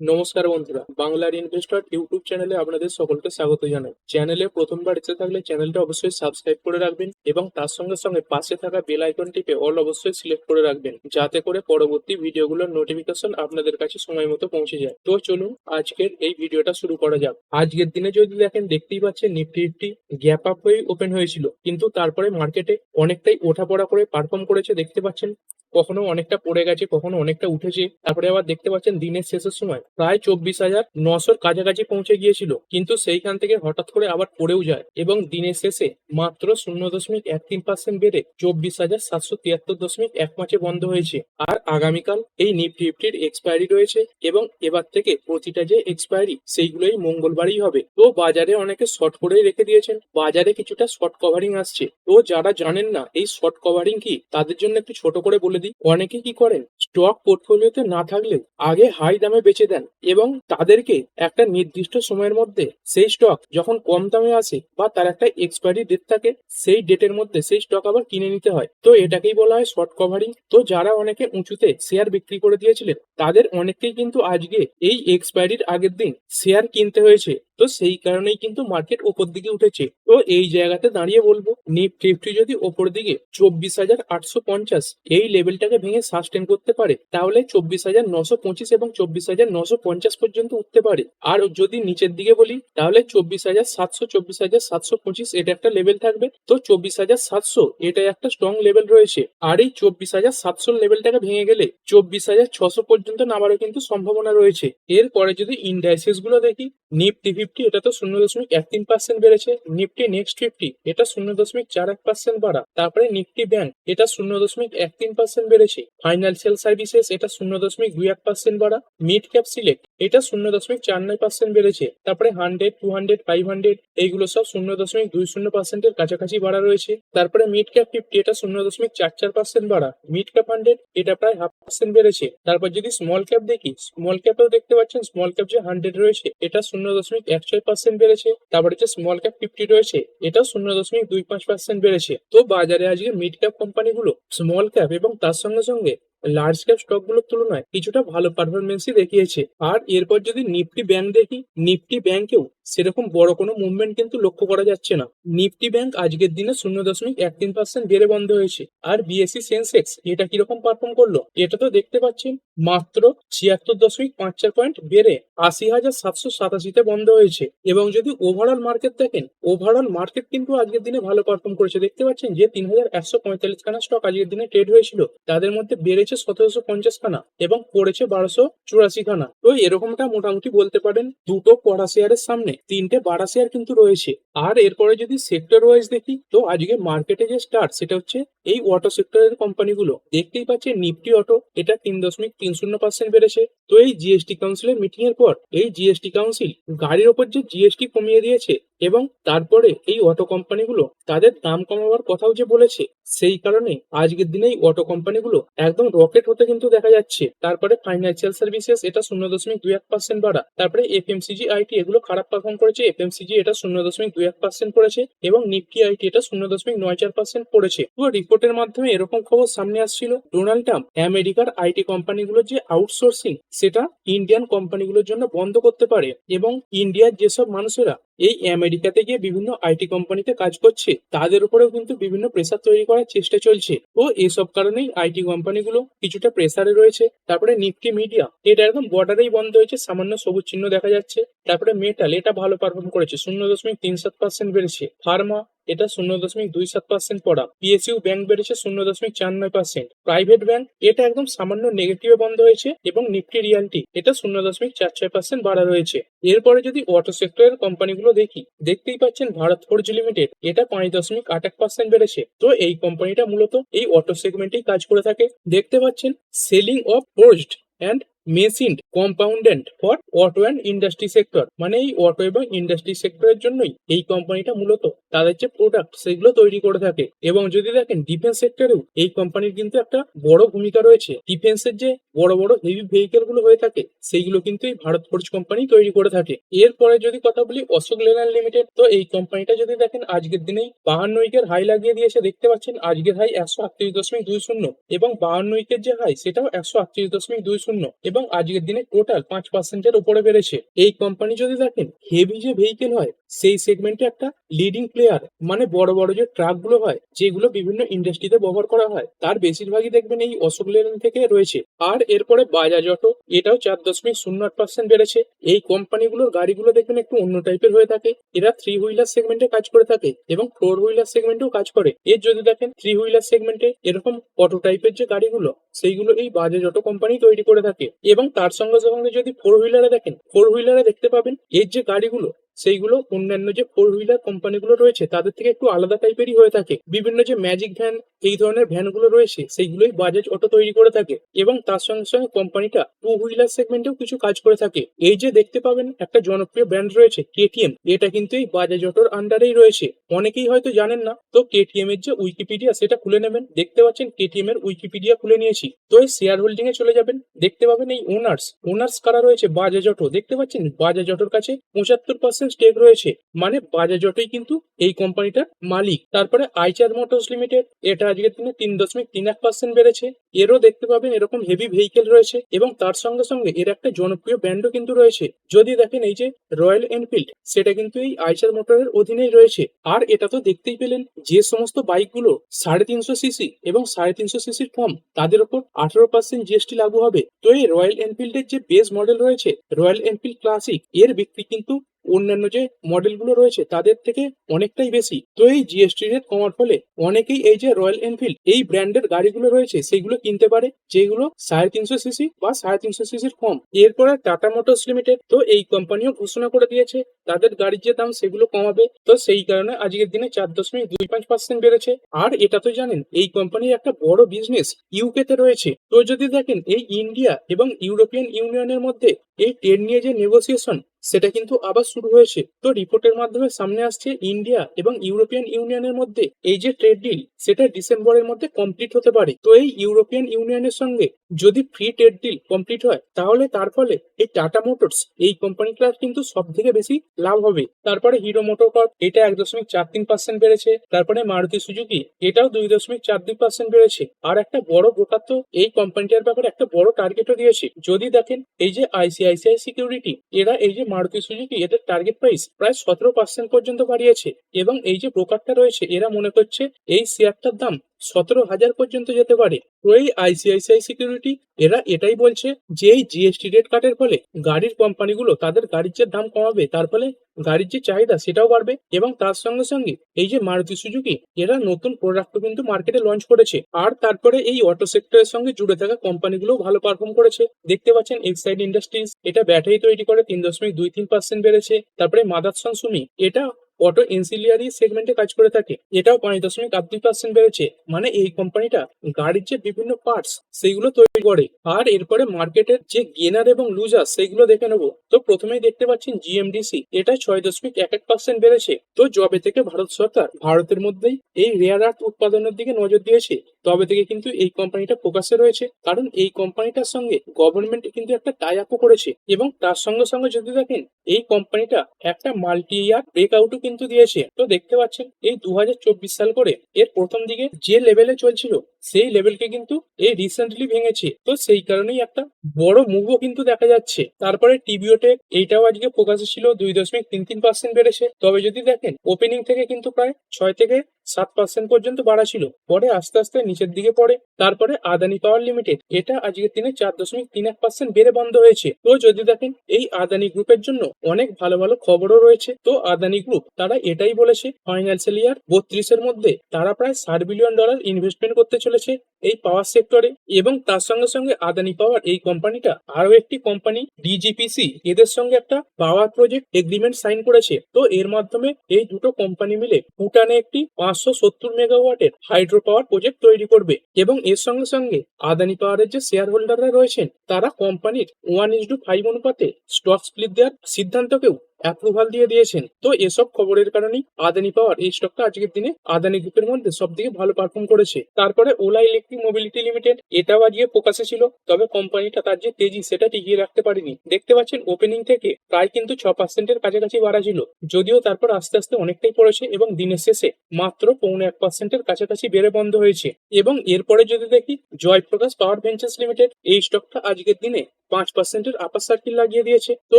নমস্কার বন্ধুরা, বাংলার ইনভেস্টর ইউটিউব চ্যানেলে আপনাদের সকলকে স্বাগত জানাই। চ্যানেলে প্রথমবার এসে থাকলে চ্যানেলটা অবশ্যই সাবস্ক্রাইব করে রাখবেন এবং তার সঙ্গে সঙ্গে পাশে থাকা বেল আইকন টিপে অল অবশ্যই সিলেক্ট করে রাখবেন, যাতে করে পরবর্তী ভিডিওগুলোর নোটিফিকেশন আপনাদের কাছে সময় মতো পৌঁছে যায়। তো চলুন আজকের এই ভিডিওটা শুরু করা যাক। আজকের দিনে যদি দেখেন, দেখতেই পাচ্ছেন নিফটি ফিফটি গ্যাপ আপ হয়ে ওপেন হয়েছিল, কিন্তু তারপরে মার্কেটে অনেকটাই ওঠাপড়া করে পারফর্ম করেছে, দেখতে পাচ্ছেন। কখনো অনেকটা পড়ে গেছে, কখনো অনেকটা উঠেছে। তারপরে আবার দেখতে পাচ্ছেন, দিনের শেষের সময় প্রায় চব্বিশ হাজার নশোর কাছাকাছি পৌঁছে গিয়েছিল। কিন্তু সেইখান থেকে হঠাৎ করে আবার পড়েও যায় এবং দিনের শেষে মাত্র শূন্য দশমিক এক তিন পার্সেন্ট বেড়ে চব্বিশ হাজার সাতশো তিয়াত্তর দশমিক এক মাসে বন্ধ হয়েছে। আর আগামীকাল এই নিফটি ফিফটির এক্সপায়ারি রয়েছে এবং এবার থেকে প্রতিটা যে এক্সপায়ারি সেইগুলোই মঙ্গলবারই হবে। তো বাজারে অনেকে শর্ট করেই রেখে দিয়েছেন। বাজারে কিছুটা শর্ট কভারিং আসছে। তো যারা জানেন না এই শর্ট কভারিং কি, তাদের জন্য একটু ছোট করে বলে দিই। অনেকে কি করেন? স্টক পোর্টফোলিওতে না থাকলেও আগে হাই দামে বেচে দেন এবং তাদেরকে একটা নির্দিষ্ট সময়ের মধ্যে সেই স্টক যখন কম দামে আসে বা তার একটা এক্সপায়ারি ডেট থাকে, সেই ডেটের মধ্যে সেই স্টক আবার কিনে নিতে হয়। তো এটাকেই বলা হয় শর্ট কভারিং তো যারা অনেকে উঁচুতে শেয়ার বিক্রি করে দিয়েছিলেন, তাদের অনেককেই কিন্তু আজকে এই এক্সপায়ারির আগের দিন শেয়ার কিনতে হয়েছে। তো সেই কারণেই কিন্তু মার্কেট ওপর দিকে উঠেছে। তো এই জায়গাতে দাঁড়িয়ে বলব নিফটি যদি ওপর দিকে চব্বিশ হাজার আটশো পঞ্চাশ এই লেভেলটাকে ভেঙে সাস্টেন করতে পারে, তাহলে চব্বিশ হাজার নশো পঁচিশ এবং চব্বিশ হাজার নশো পঞ্চাশ পর্যন্ত উঠতে পারে। আর যদি নিচের দিকে বলি, তাহলে চব্বিশ হাজার সাতশো, চব্বিশ হাজার সাতশো পঁচিশ এটা একটা লেভেল থাকবে। তো চব্বিশ হাজার সাতশো এটা একটা স্ট্রং লেভেল রয়েছে। আর এই চব্বিশ হাজার সাতশো লেভেলটাকে ভেঙে গেলে চব্বিশ হাজার ছশো পর্যন্ত নামারও কিন্তু সম্ভাবনা রয়েছে। এরপরে যদি ইন্ডাইসিসগুলো দেখি নিফটি ফিফটি এটা তো শূন্য দশমিক এক তিন পার্সেন্ট বেড়েছে। নিফটি নেক্সট ফিফটি এটা শূন্য দশমিক চার এক পার্সেন্ট বাড়া। তারপরে নিফটি ব্যাংক এটা শূন্য দশমিক এক তিন পার্সেন্ট বেড়েছে। ফাইন্যান্সিয়াল সার্ভিসেস এটা শূন্য দশমিক দুই এক পার্সেন্ট বাড়া। মিড ক্যাপ সিলেক্ট এটা শূন্য দশমিক চার নয় পার্সেন্ট বেড়েছে। তারপরে hundred two hundred five hundred এইগুলো সব শূন্য দশমিক দুই শূন্য পার্সেন্টের কাছাকাছি বাড়া রয়েছে। তারপরে মিড ক্যাপ ফিফটি এটা শূন্য দশমিক চার চার পার্সেন্ট বাড়া। মিড ক্যাপ হান্ড্রেড এটা প্রায় হাফ পার্সেন্ট বেড়েছে। তারপর যদি স্মল ক্যাপ দেখি স্মল ক্যাপেও দেখতে পাচ্ছেন স্মল ক্যাপ যে হান্ড্রেড রয়েছে, এটা শূন্য দশমিক এক ছয় পার্সেন্ট বেড়েছে, তারপরে যে স্মল ক্যাপ ফিফটি রয়েছে এটা শূন্য দশমিক দুই পাঁচ পার্সেন্ট বেড়েছে। তো বাজারে আজকে মিড ক্যাপ কোম্পানিগুলো স্মল ক্যাপ এবং তার সঙ্গে সঙ্গে লার্জ ক্যাপ স্টকগুলোর তুলনায় কিছুটা ভালো পারফরমেন্সই দেখিয়েছে। আর এরপর যদি নিফটি ব্যাংক দেখি নিফটি ব্যাংকেও সেরকম বড় কোনো মুভমেন্ট কিন্তু লক্ষ্য করা যাচ্ছে না। নিফটি ব্যাংক আজকের দিনে শূন্য দশমিক এক তিন পার্সেন্ট বেড়ে বন্ধ হয়েছে। আর বিএসসি সেন্সেক্স এটা কীরকম পারফর্ম করল? এটা তো দেখতে পাচ্ছেন, মাত্র ছিয়াত্তর দশমিক পাঁচ চার পয়েন্ট বেড়ে আশি হাজার সাতশো সাতাশিতে বন্ধ হয়েছে। এবং যদি ওভারঅল মার্কেট দেখেন ওভারঅল মার্কেট কিন্তু আজকের দিনে ভালো পারফর্ম করেছে। দেখতে পাচ্ছেন যে তিন হাজার একশো পঁয়তাল্লিশ খানা স্টক আজকের দিনে ট্রেড হয়েছিল। তাদের মধ্যে বেড়েছে সতেরোশো পঞ্চাশ খানা এবং পড়েছে বারোশো চুরাশি খানা। তো এরকমটা মোটামুটি বলতে পারেন দুটো পড়া শেয়ারের সামনে। তিনটে বাড়া শেয়ার কিন্তু রয়েছে। আর এরপরে যদি সেক্টর ওয়াইজ দেখি, তো আজকে মার্কেটে যে স্টার্ট সেটা হচ্ছে এই অটো সেক্টরের কোম্পানিগুলো দেখতেই পাচ্ছে নিফটি অটো এটা তিন দশমিক তিন শূন্য পার্সেন্ট বেড়েছে। তো এই জিএসটি কাউন্সিলের মিটিং এর পর, এই জিএসটি কাউন্সিল গাড়ির ওপর যে জিএসটি কমিয়ে দিয়েছে এবং তারপরে এই অটো কোম্পানিগুলো তাদের দাম কমাবার কথাও যে বলেছে, সেই কারণে আজকের দিনে এই অটো কোম্পানিগুলো একদম রকেট হতে কিন্তু দেখা যাচ্ছে। তারপরে ফাইন্যান্সিয়াল সার্ভিসেস এটা শূন্য দশমিক দুই এক পার্সেন্ট বাড়া। তারপরে এফএমসিজি আইটি এগুলো খারাপ পারফর্ম করেছে। এফএমসিজি এটা শূন্য দশমিক দুই এক পার্সেন্ট পড়েছে এবং নিফটি আইটি এটা শূন্য দশমিক নয় চার পার্সেন্ট পড়েছে তো রিপোর্টের মাধ্যমে এরকম খবর সামনে আসছিল। ডোনাল্ড ট্রাম্প আমেরিকার আইটি কোম্পানিগুলোর যে আউটসোর্সিং সেটা ইন্ডিয়ান কোম্পানিগুলোর জন্য বন্ধ করতে পারে এবং ইন্ডিয়ার যেসব মানুষেরা এই আমেরিকাতে গিয়ে বিভিন্ন আইটি কোম্পানিতে কাজ করছে, তাদের উপরেও কিন্তু বিভিন্ন প্রেসার তৈরি করার চেষ্টা চলছে। ও এসব কারণেই আইটি কোম্পানিগুলো কিছুটা প্রেসারে রয়েছে। তারপরে নিফটি মিডিয়া এটা একদম বর্ডারেই বন্ধ হয়েছে, সামান্য সবুজ চিহ্ন দেখা যাচ্ছে। তারপরে মেটাল এটা ভালো পারফর্ম করেছে, শূন্য দশমিক তিন সাত পার্সেন্ট বেড়েছে। ফার্মা এটা শূন্য দশমিক দুই সাত পার্সেন্ট পড়া। পিএসইউ ব্যাংক বেড়েছে শূন্য দশমিক চার নয় পার্সেন্ট প্রাইভেট ব্যাংক এটা একদম সামান্য নেগেটিভে বন্ধ হয়েছে এবং নিফটি রিয়ালটি এটা শূন্য দশমিক চার ছয় পার্সেন্ট বাড়া রয়েছে। এরপরে যদি অটো সেক্টরের কোম্পানিগুলো দেখি, দেখতেই পাচ্ছেন ভারত ফোর্জ লিমিটেড এটা পাঁচ দশমিক আট এক পার্সেন্ট বেড়েছে। তো এই কোম্পানিটা মূলত এই অটো সেগমেন্টেই কাজ করে থাকে। দেখতে পাচ্ছেন selling of forged and machine components for auto and industry sector মানে এই অটো এবং ইন্ডাস্ট্রি সেক্টরের জন্যই এই কোম্পানিটা মূলত তাদের যে প্রোডাক্ট সেগুলো তৈরি করে থাকে। এবং যদি দেখেন, ডিফেন্স সেক্টরেও এই কোম্পানির কিন্তু একটা বড় ভূমিকা রয়েছে। ডিফেন্সের যে বড় বড় হেভি ভেহিকেলগুলো হয়ে থাকে, সেইগুলো কিন্তু এই ভারত ফোর্জ কোম্পানি তৈরি করে থাকে। এরপরে যদি কথা বলি অশোক লেল্যান্ড লিমিটেড, তো এই কোম্পানিটা যদি দেখেন, আজকের দিনেই বাহান্ন উইকের হাই লাগিয়ে দিয়েছে, দেখতে পাচ্ছেন, আজকের হাই একশো আটত্রিশ দশমিক দুই শূন্য এবং বাহান্ন উইকের যে হাই, সেটাও একশো আটত্রিশ দশমিক দুই শূন্য। এবং আজকের দিনে টোটাল পাঁচ পার্সেন্টের উপরে বেড়েছে। এই কোম্পানি যদি দেখেন হেভি যে ভেহিকেল হয়, সেই সেগমেন্টে একটা লিডিং প্লেয়ার মানে বড় বড় যে ট্রাকগুলো হয়, যেগুলো বিভিন্ন ইন্ডাস্ট্রিতে ব্যবহার করা হয়, তার বেশিরভাগই দেখবেন এই অশোক লেল্যান্ড থেকে রয়েছে। আর এরপরে বাজাজ অটো এটাও চার দশমিক শূন্য আট পার্সেন্ট বেড়েছে। এই কোম্পানিগুলোর গাড়িগুলো দেখবেন একটু অন্য টাইপের হয়ে থাকে। এরা থ্রি হুইলার সেগমেন্টে কাজ করে থাকে এবং ফোর হুইলার সেগমেন্টেও কাজ করে। এর যদি দেখেন থ্রি হুইলার সেগমেন্টে এরকম অটো টাইপের যে গাড়িগুলো, সেইগুলো এই বাজাজ অটো কোম্পানি তৈরি করে থাকে। এবং তার সঙ্গে সঙ্গে যদি ফোর হুইলারে দেখেন ফোর হুইলারে দেখতে পাবেন, এর যে গাড়িগুলো সেইগুলো অন্যান্য যে ফোর হুইলার কোম্পানিগুলো রয়েছে, তাদের থেকে একটু আলাদা টাইপেরই হয়ে থাকে। বিভিন্ন যে ম্যাজিক ভ্যান এই ধরনের ভ্যানগুলো রয়েছে, সেইগুলোই বাজাজ অটো তৈরি করে থাকে এবং তার সঙ্গে সঙ্গে কোম্পানিটা টু হুইলার সেগমেন্টেও কিছু কাজ করে থাকে। এই যে দেখতে পাবেন একটা জনপ্রিয় ব্র্যান্ড রয়েছে কেটিএম এটা কিন্তু এই বাজাজ অটোর আন্ডারেই রয়েছে। অনেকেই হয়তো জানেন না, তো কেটিএম এর যে উইকিপিডিয়া সেটা খুলে নেবেন। দেখতে পাচ্ছেন কেটিএম এর উইকিপিডিয়া খুলে নিয়েছি। তো এই শেয়ার হোল্ডিং এ চলে যাবেন। দেখতে পাবেন এই ওনার্স ওনার্স কারা রয়েছে বাজাজ অটো দেখতে পাচ্ছেন বাজাজ অটোর কাছে পঁচাত্তর পার্সেন্ট স্টেক রয়েছে। মানে বাজাজ অটোই কিন্তু এই কোম্পানিটার মালিক। তারপরে আইচার মোটরস লিমিটেড, এটা আজকের দিনে তিন দশমিক তিন এক পার্সেন্ট বেড়েছে। এরও দেখতে পাবেন এরকম হেভি ভেহিকেল রয়েছে এবং তার সঙ্গে সঙ্গে এর একটা জনপ্রিয় ব্র্যান্ডও কিন্তু রয়েছে। যদি দেখেন এই যে রয়্যাল এনফিল্ড সেটা কিন্তু এই আইচার মোটরের অধীনেই রয়েছে। আর এটা তো দেখতেই পেলেন যে সমস্ত বাইকগুলো সাড়ে তিনশো সিসি এবং সাড়ে তিনশো সিসির কম, তাদের উপর আঠারো পার্সেন্ট জিএসটি লাগু হবে। তো এই রয়্যাল এনফিল্ডের যে বেস মডেল রয়েছে রয়্যাল এনফিল্ড ক্লাসিক এর বিক্রি কিন্তু অন্যান্য যে মডেলগুলো রয়েছে, তাদের থেকে অনেকটাই বেশি। তো এই জিএসটি রেট কমার ফলে অনেকেই এই যে রয়্যাল এনফিল্ড এই ব্র্যান্ডের গাড়িগুলো রয়েছে, সেগুলো কিনতে পারে, যেগুলো সাড়ে তিনশো সিসি বা সাড়ে তিনশো সিসির কম। এরপরে টাটা মোটরস লিমিটেড তো এই কোম্পানিও ঘোষণা করে দিয়েছে, তাদের গাড়ির যে দাম, সেগুলো কমাবে। তো সেই কারণে আজকের দিনে চার দশমিক দুই পাঁচ পার্সেন্ট বেড়েছে। আর এটা তো জানেন, এই কোম্পানির একটা বড় বিজনেস ইউকে তে রয়েছে। তো যদি দেখেন, এই ইন্ডিয়া এবং ইউরোপিয়ান ইউনিয়নের মধ্যে এই ট্রেড নিয়ে যে নেগোসিয়েশন সেটা কিন্তু আবার শুরু হয়েছে। তো রিপোর্টের মাধ্যমে সামনে আসছে ইন্ডিয়া এবং ইউরোপিয়ান ইউনিয়নের মধ্যে এই যে ট্রেড ডিল সেটা ডিসেম্বরের মধ্যে কমপ্লিট হতে পারে। তো এই ইউরোপিয়ান ইউনিয়নের সঙ্গে যদি ফ্রি ট্রেড ডিল কমপ্লিট হয়, তাহলে তার ফলে এই টাটা মোটরস এই কোম্পানিটার কিন্তু সব থেকে বেশি লাভ হবে। তারপরে হিরো মোটর কর্প এটা এক দশমিক চার তিন পার্সেন্ট বেড়েছে। তারপরে মারুতি সুজুকি এটাও দুই দশমিক চার দুই পার্সেন্ট বেড়েছে। আর একটা বড় ব্রোকার তো এই কোম্পানিটার ব্যাপারে একটা বড় টার্গেটও দিয়েছে। যদি দেখেন, এই যে আইসিআইসিআই সিকিউরিটি এরা এই যে মারুতি সুজুকি এদের টার্গেট প্রাইস প্রায় সতেরো পার্সেন্ট পর্যন্ত বাড়িয়েছে। এবং এই যে ব্রোকারটা রয়েছে, এরা মনে করছে এই শেয়ারটার দাম সতেরো হাজার পর্যন্ত যেতে পারে। এই আইসিআইসিআই সিকিউরিটি, এরা এটাই বলছে যে এই জিএসটি রেট কাটের ফলে গাড়ির কোম্পানিগুলো তাদের গাড়ির যে দাম কমাবে, তার ফলে গাড়ির যে চাহিদা সেটাও বাড়বে এবং তার সঙ্গে সঙ্গে এই যে মারুতি সুজুকি, এরা নতুন প্রোডাক্ট কিন্তু মার্কেটে লঞ্চ করেছে। আর তারপরে এই অটো সেক্টরের সঙ্গে জুড়ে থাকা কোম্পানিগুলো ভালো পারফর্ম করেছে। দেখতে পাচ্ছেন এক্সাইড ইন্ডাস্ট্রিজ এটা ব্যাটারি তৈরি করে তিন দশমিক দুই তিন পার্সেন্ট বেড়েছে। তারপরে মাদারসন সুমি এটা অটো এনসিলিয়ারি সেগমেন্টে কাজ করে থাকে। এটাও পাঁচ দশমিক আট দুই পার্সেন্ট বেড়েছে। মানে এই কোম্পানিটা গাড়ির যে বিভিন্ন পার্টস সেইগুলো তৈরি করে। আর এরপরে মার্কেটের যে গেনার এবং লুজার সেগুলো দেখে নেব। তো প্রথমেই দেখতে পাচ্ছেন জিএমডিসি এটা ছয় দশমিক এক এক পার্সেন্ট বেড়েছে। তো জবে থেকে ভারত সরকার ভারতের মধ্যেই এই রেয়ার আর্থ উৎপাদনের দিকে নজর দিয়েছে, তবে থেকে কিন্তু এই কোম্পানিটা ফোকাসে রয়েছে। কারণ এই কোম্পানিটার সঙ্গে গভর্নমেন্ট কিন্তু একটা টাই আপও করেছে। এবং তার সঙ্গে সঙ্গে যদি দেখেন, এই কোম্পানিটা একটা মাল্টি ইয়ার ব্রেকআউটও কিন্তু দিয়েছে তো দেখতে পাচ্ছেন এই দু হাজার চব্বিশ সাল করে এর প্রথম দিকে যে লেভেলে চলছিল সেই লেভেলকে কিন্তু এই রিসেন্টলি ভেঙেছে। তো সেই কারণেই একটা বড় মুভও কিন্তু দেখা যাচ্ছে। তারপরে টিবিওটেক এইটাও আজকে ফোকাসে ছিল দুই দশমিক তিন তিন পার্সেন্ট বেড়েছে। তবে যদি দেখেন ওপেনিং থেকে কিন্তু প্রায় ছয় থেকে সাত পার্সেন্ট পর্যন্ত বাড়া ছিল পরে আস্তে আস্তে নিচের দিকে পড়ে। তারপরে আদানি পাওয়ার লিমিটেড এটা আজকের দিনে চার দশমিক তিন এক পার্সেন্ট বেড়ে বন্ধ হয়েছে। তো যদি দেখেন, এই আদানি গ্রুপের জন্য অনেক ভালো ভালো খবরও রয়েছে। তো আদানি গ্রুপ তারা এটাই বলেছে ফাইন্যান্সিয়াল ইয়ার বত্রিশের মধ্যে তারা প্রায় ষাট বিলিয়ন ডলার ইনভেস্টমেন্ট করতে চলেছে এই পাওয়ার সেক্টরে এবং তার সঙ্গে সঙ্গে আদানি পাওয়ার এই কোম্পানিটা আরও একটি কোম্পানি ডিজিপিসি এদের সঙ্গে একটা পাওয়ার প্রজেক্ট এগ্রিমেন্ট সাইন করেছে। তো এর মাধ্যমে এই দুটো কোম্পানি মিলে ভুটানে একটি পাঁচশো সত্তর মেগাওয়াটের হাইড্রো পাওয়ার প্রজেক্ট তৈরি করবে এবং এর সঙ্গে সঙ্গে আদানি পাওয়ারের যে শেয়ার হোল্ডাররা রয়েছেন, তারা কোম্পানির ওয়ান ইস টু ফাইভ অনুপাতে স্টক স্প্লিট দেওয়ার সিদ্ধান্তকেও অ্যাপ্রুভাল দিয়ে দিয়েছেন। তো এসব খবরের কারণেই আদানি পাওয়ার এই স্টকটা আজকের দিনে আদানি গ্রুপের মধ্যে সব থেকে ভালো পারফর্ম করেছে। তারপরে ওলা ইলেকট্রিক মোবিলিটি লিমিটেড এটাও আজকে প্রকাশে ছিল, তবে কোম্পানিটা তার যে তেজি সেটা টিকিয়ে রাখতে পারেনি। দেখতে পাচ্ছেন ওপেনিং থেকে প্রায় কিন্তু ছ পার্সেন্টের কাছাকাছি বাড়া ছিল, যদিও তারপর আস্তে আস্তে অনেকটাই পড়েছে এবং দিনের শেষে মাত্র পৌনে এক পার্সেন্টের কাছাকাছি বেড়ে বন্ধ হয়েছে। এবং এরপরে যদি দেখি জয়প্রকাশ পাওয়ার ভেঞ্চার্স লিমিটেড এই স্টকটা আজকের দিনে পাঁচ পার্সেন্টের আপার সার্কিল লাগিয়ে দিয়েছে। তো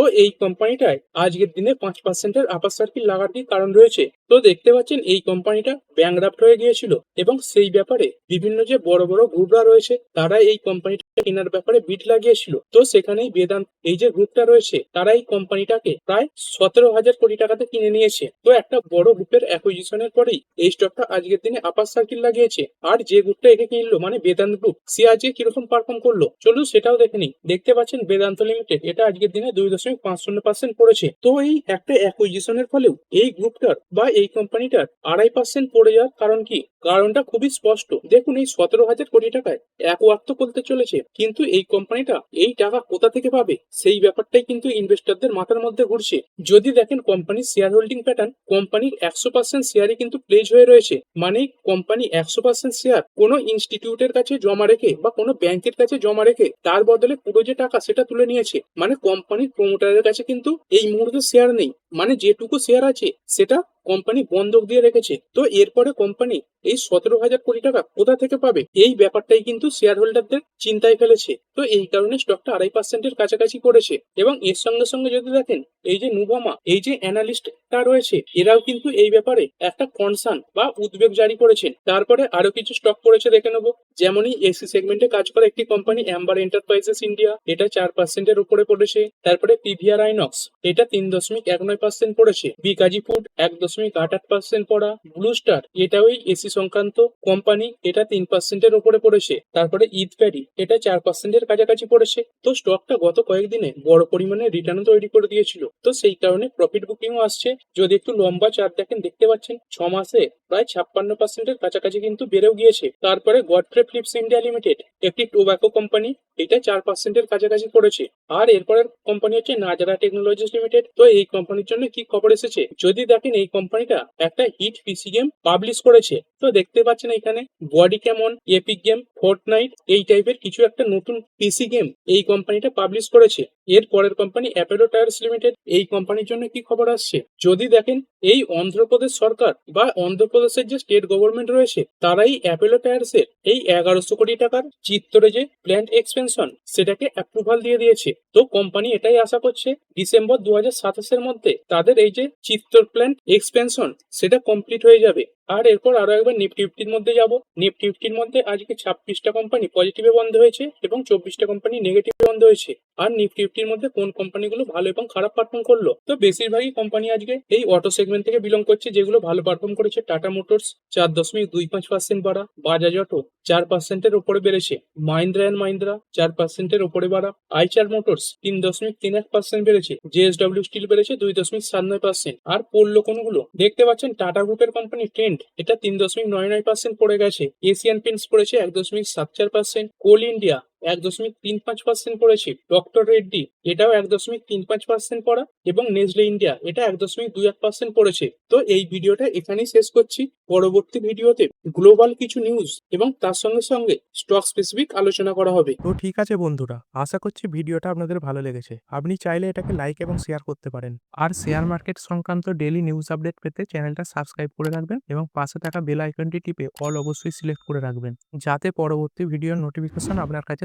এই কোম্পানিটায় আজকের দিনে পাঁচ পার্সেন্টের আপার সার্কিট লাগার কি কারণ রয়েছে। তো দেখতে পাচ্ছেন এই কোম্পানিটা ব্যাংরাপ্ট হয়ে গিয়েছিল এবং সেই ব্যাপারে বিভিন্ন যে বড় বড় গ্রুপরা রয়েছে, তারা এই কোম্পানিটা কেনার ব্যাপারে বিট লাগিয়েছিল। তো সেখানেই বেদান্ত এই যে গ্রুপটা রয়েছে, তারা এই কোম্পানিটাকে প্রায় সতেরো হাজার কোটি টাকাতে কিনে নিয়েছে। তো একটা বড় গ্রুপের অ্যাকুইজিশনের পরেই এই স্টকটা আজকের দিনে আপার সার্কিল লাগিয়েছে। আর যে গ্রুপটা একে কিনলো মানে বেদান্ত গ্রুপ সে আজকে কীরকম পারফর্ম করল, চলুন সেটাও দেখে নিই। দেখতে পাচ্ছেন বেদান্ত লিমিটেড এটা আজকের দিনে দুই দশমিক পাঁচ শূন্য পার্সেন্ট পড়েছে। তো এই একটা অ্যাকুইজিশনের ফলেও এই গ্রুপটার বা এই কোম্পানিটার আড়াই পার্সেন্ট যাওয়ার কারণ কি? কারণটা খুবই স্পষ্ট। দেখুন, এই সতেরো হাজার কোটি টাকায় এক ওয়াক্ত করতে চলেছে, কিন্তু এই কোম্পানিটা এই টাকা কোথা থেকে পাবে? সেই ব্যাপারটাই কিন্তু ইনভেস্টরদের মাথার মধ্যে ঘুরছে। যদি দেখেন কোম্পানির শেয়ার হোল্ডিং প্যাটার্ন কোম্পানির একশো পার্সেন্ট শেয়ারই কিন্তু প্লেজ হয়ে রয়েছে। মানে কোম্পানি একশো পার্সেন্ট শেয়ার কোনো ইনস্টিটিউটের কাছে জমা রেখে বা কোনো ব্যাংকের কাছে জমা রেখে তার বদলে পুরো যে টাকা সেটা তুলে নিয়েছে। মানে কোম্পানির প্রমোটারের কাছে কিন্তু এই মুহূর্তে শেয়ার নেই। মানে যেটুকু শেয়ার আছে, সেটা কোম্পানি বন্ধক দিয়ে রেখেছে। তো এরপরে কোম্পানি এই সতেরো হাজার কোটি টাকা কোথা থেকে পাবে? এই ব্যাপারটাই কিন্তু শেয়ার হোল্ডারদের চিন্তায় ফেলেছে। তো এই কারণে স্টকটা আড়াই পার্সেন্টের কাছাকাছি করেছে। এবং এর সঙ্গে সঙ্গে যদি দেখেন, এই যে নুভামা এই যে অ্যানালিস্টটা রয়েছে, এরাও কিন্তু এই ব্যাপারে একটা কনসার্ন বা উদ্বেগ জারি করেছেন। তারপরে আরও কিছু স্টক পড়েছে দেখে নেব। যেমনই এসি সেগমেন্টে কাজ করা একটি কোম্পানি অ্যাম্বার এন্টারপ্রাইজেস ইন্ডিয়া এটা চার পার্সেন্টের উপরে পড়েছে তারপরে পিভিআর আইনক্স এটা তিন দশমিক এক নয় পার্সেন্ট পড়েছে বিকাজি ফুড এক দশমিক আট আট পার্সেন্ট পড়া ব্লু স্টার এটাও এই এসি সংক্রান্ত কোম্পানি এটা তিন পার্সেন্টের উপরে পড়েছে। তারপরে ঈদ প্যারি এটা চার পার্সেন্টের কাছাকাছি পড়েছে। তো স্টকটা গত কয়েকদিনে বড় পরিমাণে রিটার্ন তৈরি করে দিয়েছিল। তো সেই কারণে প্রফিট বুকিংও আসছে। যদি একটু লম্বা চার্ট দেখেন, দেখতে পাচ্ছেন, ছ মাসে প্রায় ছাপ্পান্ন পার্সেন্টের কাছাকাছি কিন্তু বেড়েও গিয়েছে। তারপরে গডফ্রে ফ্লিপস ইন্ডিয়া লিমিটেড একটি টোব্যাকো কোম্পানি এটা চার পার্সেন্টের কাছাকাছি পড়েছে। আর এরপরের কোম্পানি হচ্ছে নাজারা টেকনোলজিস লিমিটেড তো এই কোম্পানির জন্য কি খবর এসেছে? যদি দেখেন, এই কোম্পানিটা একটা হিট পিসি গেম পাবলিশ করেছে। তো দেখতে পাচ্ছেন এখানে বডি কেমন এপিক গেম ফোর্টনাইট এই টাইপের কিছু একটা নতুন পিসি গেম এই কোম্পানিটা পাবলিশ করেছে। এর পরের কোম্পানি অ্যাপেলো টায়ার্স লিমিটেড এই কোম্পানির জন্য কি খবর আসছে? যদি দেখেন, এই অন্ধ্রপ্রদেশ সরকার বা অন্ধ্রপ্রদেশের যে স্টেট গভর্নমেন্ট রয়েছে, তারাই অ্যাপেলো টায়ার্স এর এই এগারোশো কোটি টাকার চিত্তরে যে প্ল্যান্ট এক্সপেনশন সেটাকে অ্যাপ্রুভাল দিয়ে দিয়েছে। তো কোম্পানি এটাই আশা করছে ডিসেম্বর দু হাজার মধ্যে তাদের এই যে চিত্তর প্ল্যান্ট এক্সপেনশন সেটা কমপ্লিট হয়ে যাবে। আর এরপর আরও একবার নিফটি ফিফটির মধ্যে যাব। নিফটি ফিফটির মধ্যে আজকে ছাব্বিশটা কোম্পানি পজিটিভে বন্ধ হয়েছে এবং চব্বিশটা কোম্পানি নেগেটিভে বন্ধ হয়েছে। আর নিফটি ফিফটির মধ্যে কোন কোম্পানিগুলো ভালো এবং খারাপ পারফর্ম করল? তো বেশিরভাগই কোম্পানি আজকে এই অটো সেগমেন্ট থেকে বিলং করছে, যেগুলো ভালো পারফর্ম করেছে। টাটা মোটরস চার দশমিক দুই পাঁচ পার্সেন্ট বাড়া বাজাজ অটো চার পার্সেন্টের উপরে বেড়েছে। মাহিন্দ্রা অ্যান্ড মাহিন্দ্রা চার পার্সেন্টের উপরে বাড়া। আইচার মোটরস তিন দশমিক তিন এক পার্সেন্ট বেড়েছে। জেএসডব্লিউ স্টিল বেড়েছে দুই দশমিক সাত নয় পার্সেন্ট আর পড়ল কোনগুলো দেখতে পাচ্ছেন টাটা গ্রুপের কোম্পানি ট্রেন্ড এটা তিন দশমিক নয় নয় পার্সেন্ট পড়ে গেছে। এশিয়ান পেন্টস পড়েছে এক দশমিক সাত চার পার্সেন্ট কোল ইন্ডিয়া এক দশমিক তিন পাঁচ পার্সেন্ট পড়েছে। ডক্টর রেড্ডি এটাও এক দশমিক তিন পাঁচ পার্সেন্ট পড়া এবং নেজলে ইন্ডিয়া এটা এক দশমিক দুই এক পার্সেন্ট পড়েছে। তো এই ভিডিওটা এখানেই শেষ করছি। পরবর্তী ভিডিওতে গ্লোবাল কিছু নিউজ এবং তার সঙ্গে সঙ্গে স্টক স্পেসিফিক আলোচনা করা হবে। তো ঠিক আছে বন্ধুরা, আশা করছি ভিডিওটা আপনাদের ভালো লেগেছে। আপনি চাইলে এটাকে লাইক এবং শেয়ার করতে পারেন। আর শেয়ার মার্কেট সংক্রান্ত ডেলি নিউজ আপডেট পেতে চ্যানেলটা সাবস্ক্রাইব করে রাখবেন এবং পাশে থাকা বেল আইকনটি টিপে অল অবশ্যই সিলেক্ট করে রাখবেন। যাতে পরবর্তী ভিডিওর নোটিফিকেশন আপনার কাছে